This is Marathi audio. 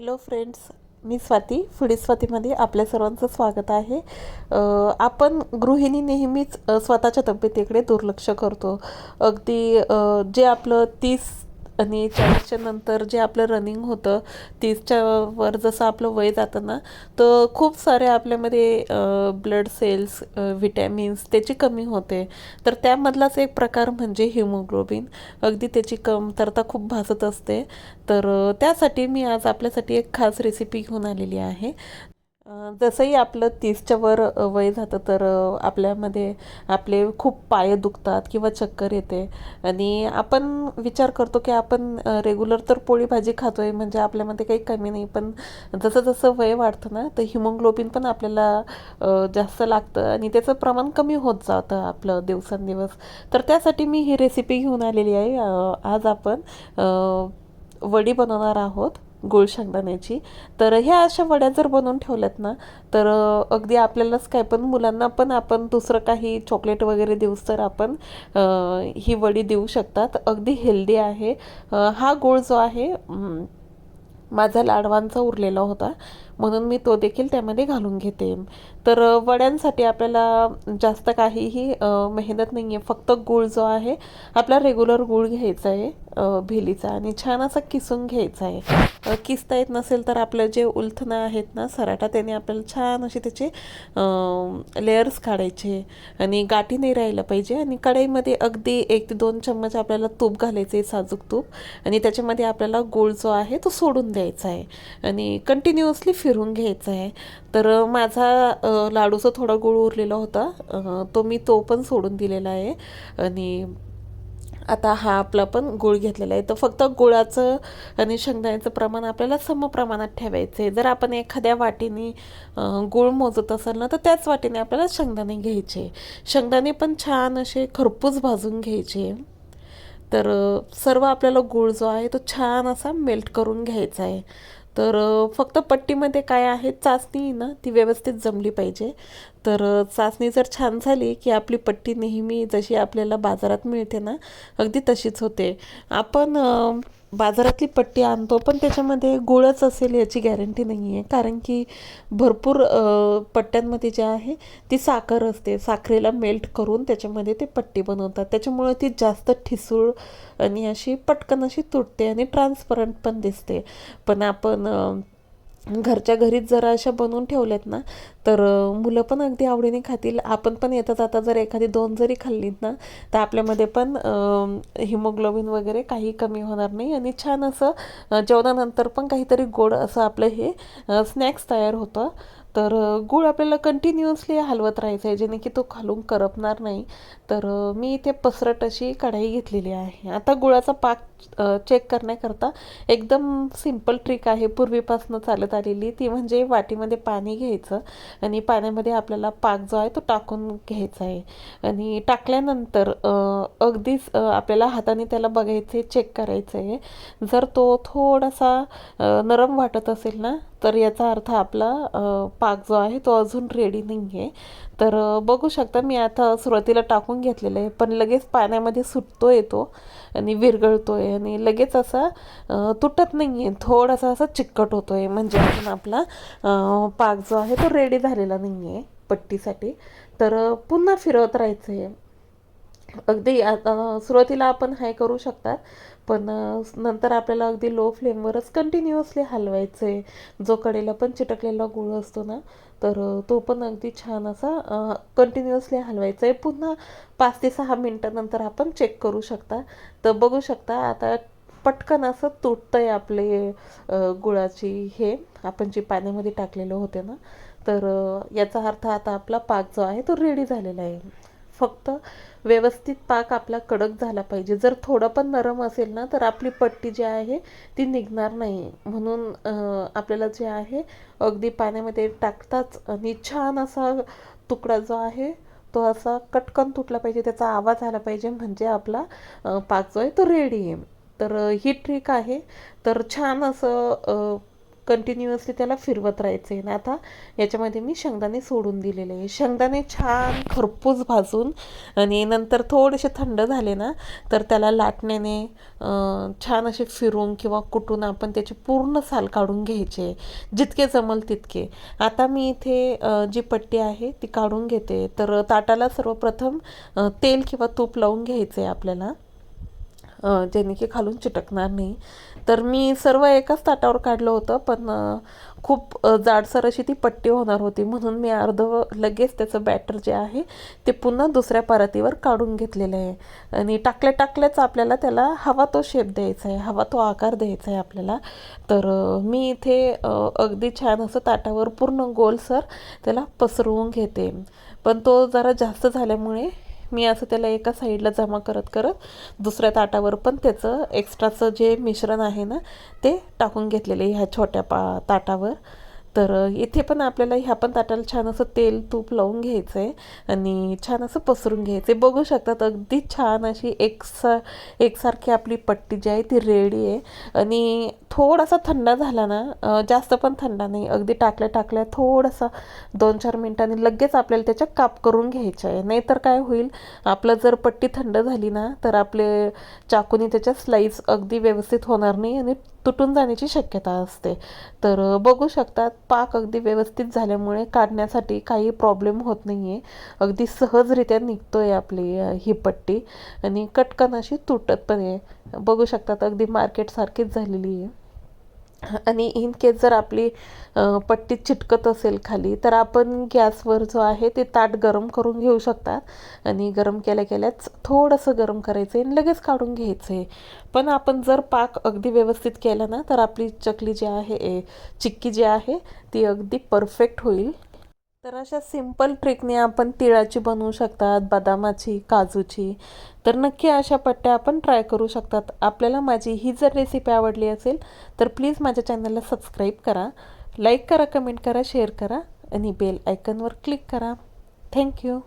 हॅलो फ्रेंड्स मी स्वाती. फुडी स्वातीमध्ये आपल्या सर्वांचं स्वागत आहे. आपण गृहिणी नेहमीच स्वतःच्या तब्येतीकडे दुर्लक्ष करतो. अगदी जे आपलं तीस आणि चाळीसच्या नंतर जे आपलं रनिंग होतं तीसच्या वर जसं आपलं वय जातं ना तर खूप सारे आपल्यामध्ये ब्लड सेल्स व्हिटॅमिन्स त्याची कमी होते. तर त्यामधलाच एक प्रकार म्हणजे हिमोग्लोबिन अगदी त्याची कमतरता खूप भासत असते. तर त्यासाठी मी आज आपल्यासाठी एक खास रेसिपी घेऊन आलेली आहे. जसंही आपलं तीसच्या वर वय जातं तर आपल्यामध्ये आपले खूप पाय दुखतात किंवा चक्कर येते. आणि आपण विचार करतो की आपण रेग्युलर तर पोळी भाजी आहे म्हणजे आपल्यामध्ये काही कमी नाही. पण जसं जसं वय वाढतं ना तर हिमोग्लोबिन पण आपल्याला जास्त लागतं आणि त्याचं प्रमाण कमी होत जातं आपलं दिवसेंदिवस. तर त्यासाठी मी ही रेसिपी घेऊन आलेली आहे. आज आपण वडी बनवणार आहोत. गुळ शेंगदाण्याची. तर ह्या अशा वड्या जर बनवून ठेवल्यात ना तर अगदी आपल्यालाच काय पण मुलांना पण आपण दुसरं काही चॉकलेट वगैरे देऊस तर आपण ही वडी देऊ शकतात. अगदी हेल्दी आहे. हा गुळ जो आहे माझा लाडवांचा उरलेला होता. म्हणून मी तो देखील त्यामध्ये घालून घेते. तर वड्यांसाठी आपल्याला जास्त काहीही मेहनत नाही आहे फक्त गूळ जो आहे आपला रेग्युलर गूळ घ्यायचा आहे. भेलीचा आणि छान असा किसून घ्यायचा आहे. किसता येत नसेल तर आपलं जे उलथणं आहेत ना सराटा त्याने आपल्याला छान असे त्याचे लेयर्स काढायचे आणि गाठी नाही राहिलं पाहिजे आणि कढईमध्ये अगदी एक ते दोन चम्मच आपल्याला तूप घालायचे साजूक तूप. आणि त्याच्यामध्ये आपल्याला गोळ जो आहे तो सोडून द्यायचा आहे. आणि कंटिन्युअसली फिरून घ्यायचा आहे. तर माझा लाडूचा थोडा गोळ उरलेला होता. तो मी तो पण सोडून दिलेला आहे. आणि आता हा आपला पण गूळ घेतलेला आहे. तर फक्त गुळाचं आणि शेंगदाण्याचं प्रमाण आपल्याला सम प्रमाणात ठेवायचं आहे जर आपण एखाद्या वाटीने गुळ गूळ मोजत असाल ना तर त्याच वाटीने आपल्याला शेंगदाणे घ्यायचे. शेंगदाणे पण छान असे खरपूस भाजून घ्यायचे. तर सर्व आपल्याला गूळ जो आहे तो छान असा मेल्ट करून घ्यायचा आहे. तर फक्त पट्टीमध्ये काय आहे चाचणी ना ती व्यवस्थित जमली पाहिजे. तर चाचणी जर छान झाली की आपली पट्टी नेहमी जशी आपल्याला बाजारात मिळते ना अगदी तशीच होते. आपण बाजारातली पट्टी आणतो पण त्याच्यामध्ये गुळच असेल याची गॅरंटी नाही आहे कारण की भरपूर पट्ट्यांमध्ये जे आहे ती साखर असते. साखरेला मेल्ट करून त्याच्यामध्ये ते पट्टी बनवतात. त्याच्यामुळे ती जास्त ठिसूळ आणि अशी पटकन अशी तुटते आणि ट्रान्सपरंट पण दिसते. पण आपण घरच्या घरीच जरा अशा बनवून ठेवल्यात ना तर मुलं पण अगदी आवडीने खातील. आपण पण येता जाता जर एखादी दोन जरी खाल्लीत ना तर आपल्यामध्ये पण हिमोग्लोबिन वगैरे काही कमी होणार नाही आणि छान असं जेवणानंतर पण काहीतरी गोड असं आपलं हे स्नॅक्स तयार होतं. तर गूळ आपल्याला कंटिन्युअसली हलवत राहायचं आहे जेणे की तो खालून करपणार नाही. तर मी इथे पसरट अशी कढाई घेतलेली आहे. आता गुळाचा पाक चेक करण्याकरता एकदम सिंपल ट्रिक आहे. पूर्वीपासून चालत आलेली ती म्हणजे वाटीमध्ये पाणी घ्यायचं आणि पाण्यामध्ये आपल्याला पाक जो आहे तो टाकून घ्यायचा आहे. आणि टाकल्यानंतर अगदीच आपल्याला हाताने त्याला बघायचे चेक करायचं आहे. जर तो थोडासा नरम वाटत असेल ना तर याचा अर्थ आपला पाक जो आहे तो अजून रेडी नाही आहे तर बघू शकता मी आता सुरुवातीला टाकून घेतलेलं आहे पण लगेच पाण्यामध्ये सुटतो येतो आणि विरघळतो आहे आणि लगेच असा तुटत नाही आहे थोडासा असा चिकट होतो आहे म्हणजे अजून आपला पाक जो आहे तो रेडी झालेला नाही आहे पट्टीसाठी. तर पुन्हा फिरवत राहायचं आहे अगदी आता सुरुवातीला आपण हाय करू शकतात पण नंतर आपल्याला अगदी लो फ्लेमवरच कंटिन्युअसली हलवायचं आहे जो कडेला पण चिटकलेला गुळ असतो ना तर तो पण अगदी छान असा कंटिन्युअसली हलवायचा आहे पुन्हा पाच ते सहा मिनटानंतर आपण चेक करू शकता. तर बघू शकता आता पटकन असं तुटतं आहे आपले गुळाची हे. आपण जे पाण्यामध्ये टाकलेलं होते ना तर याचा अर्थ आता आपला पाक जो आहे तो रेडी झालेला आहे. फक्त व्यवस्थित पाक आपला कडक झाला पाहिजे. जर थोडं पण नरम असेल ना तर आपली पट्टी जी आहे ती निघणार नाही. म्हणून आपल्याला जे आहे अगदी पाण्यामध्ये टाकताच आणि छान असा तुकडा जो आहे तो असा कटकन तुटला पाहिजे त्याचा आवाज आला पाहिजे म्हणजे आपला पाक जो आहे तो रेडी आहे. तर ही ट्रिक आहे. तर छान असं कंटिन्युअसली त्याला फिरवत राहायचं आहे आता याच्यामध्ये मी शेंगदाणे सोडून दिलेले आहे. शेंगदाणे छान खरपूस भाजून आणि नंतर थोडेसे थंड झाले ना तर त्याला लाटण्याने छान असे फिरून किंवा कुटून आपण त्याची पूर्ण साल काढून घ्यायचे. जितके जमल तितके. आता मी इथे जी पट्टी आहे ती काढून घेते. तर ताटाला सर्वप्रथम तेल किंवा तूप लावून घ्यायचं आहे आपल्याला. जेणे की खालून चिटकणार नाही. तर मी सर्व एकाच ताटावर काढलं होतं पण खूप जाडसर अशी ती पट्टी होणार होती. म्हणून मी अर्ध लगेच त्याचं बॅटर जे आहे ते पुन्हा दुसऱ्या परातीवर काढून घेतलेलं आहे. आणि टाकल्या टाकल्याच आपल्याला त्याला हवा तो शेप द्यायचा आहे हवा तो आकार द्यायचा आहे आपल्याला. तर मी इथे अगदी छान असं ताटावर पूर्ण गोलसर त्याला पसरवून घेते. पण तो जरा जास्त झाल्यामुळे मी असं त्याला एका साईडला जमा करत करत दुसऱ्या ताटावर पण त्याचं एक्स्ट्राचं जे मिश्रण आहे ना ते टाकून घेतलेलं ह्या छोट्या पा ताटावर. तर इथे पण आपल्याला ह्या पण ताटाला छान असं तेल तूप लावून घ्यायचं आहे आणि छान असं पसरून घ्यायचं आहे बघू शकतात अगदी छान अशी एकसा एकसारखी आपली पट्टी जी आहे ती रेडी आहे. आणि थोडासा थंड झाला ना जास्त पण थंड नाही अगदी टाकल्या टाकल्या थोडासा दोन चार मिनटांनी लगेच आपल्याला त्याच्या काप करून घ्यायचं आहे. नाहीतर काय होईल आपलं जर पट्टी थंड झाली ना तर आपले चाकूनी त्याच्या स्लाईस अगदी व्यवस्थित होणार नाही आणि तुटून जाण्याची शक्यता असते. तर बघू शकतात पाक अगदी व्यवस्थित झाल्यामुळे काढण्यासाठी काही प्रॉब्लेम होत नाही आहे अगदी सहजरित्या निघतो आहे आपली ही पट्टी. आणि कटकन अशी तुटत पण आहे. बघू शकतात अगदी मार्केटसारखीच झालेली आहे. आणि इन केस जर आपली पट्टी चिटकत असेल खाली तर आपण गॅसवर जो आहे ते ताट गरम करून घेऊ शकता आणि गरम केल्या केल्याच थोडंसं गरम करायचं आहे आणि लगेच काढून घ्यायचं आहे. पण आपण जर पाक अगदी व्यवस्थित केला ना तर आपली चकली जी आहे ए, चिक्की जी आहे ती अगदी परफेक्ट होईल. तर अशा सिंपल ट्रिकने आपण तिळाची बनवू शकतात बदामाची काजूची. तर नक्की अशा पट्ट्या आपण ट्राय करू शकतात. आपल्याला माझी ही जर रेसिपी आवडली असेल तर प्लीज माझ्या चॅनलला सबस्क्राईब करा लाईक करा कमेंट करा शेअर करा आणि बेल आयकनवर क्लिक करा. Thank you